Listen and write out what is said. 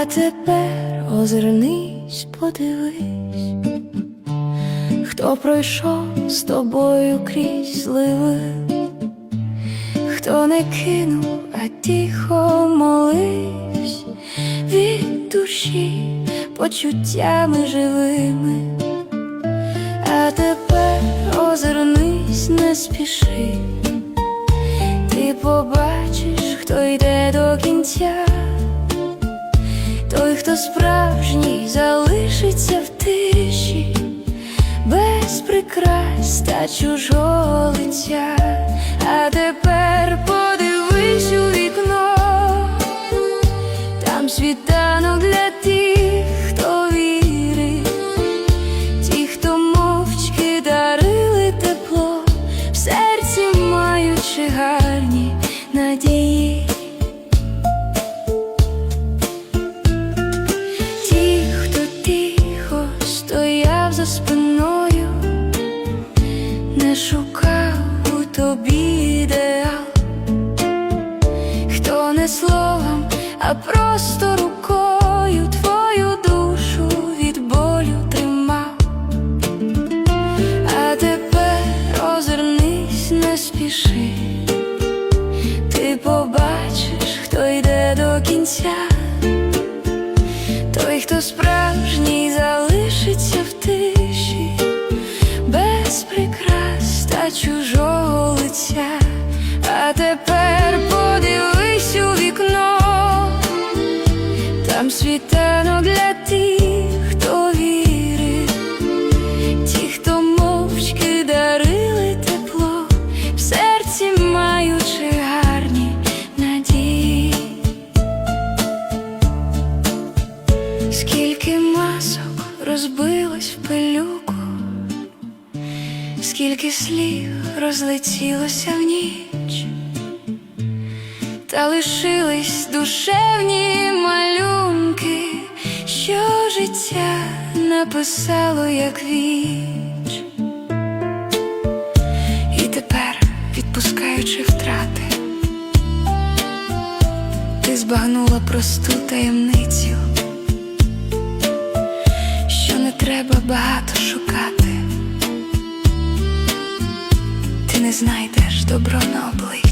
А тепер озирнись, подивись, хто пройшов з тобою крізь зливи, хто не кинув, а тихо молився від душі почуттями живими. А тепер озирнись, не спіши, ти побачиш, хто йде до кінця. Той, хто справжній, залишиться в тиші, без прикрас та чужого лиця. А тепер маючи гарні надії. Ті, хто тихо стояв за спиною, не шукав у тобі ідеал, хто не словом, а просто рукою спіши, ти побачиш, хто йде до кінця. Той, хто справжній, залишиться в тиші, без прикрас та чужого лиця. А тепер подивись у вікно, там світанок для тих, Скільки масок розбилось в пилюку, скільки слів розлетілося в ніч, та лишились душевні малюнки, що життя написало як віч. І тепер, відпускаючи втрати, ти збагнула просту таємницю треба багато шукати, ти не знайдеш добро на обличчі.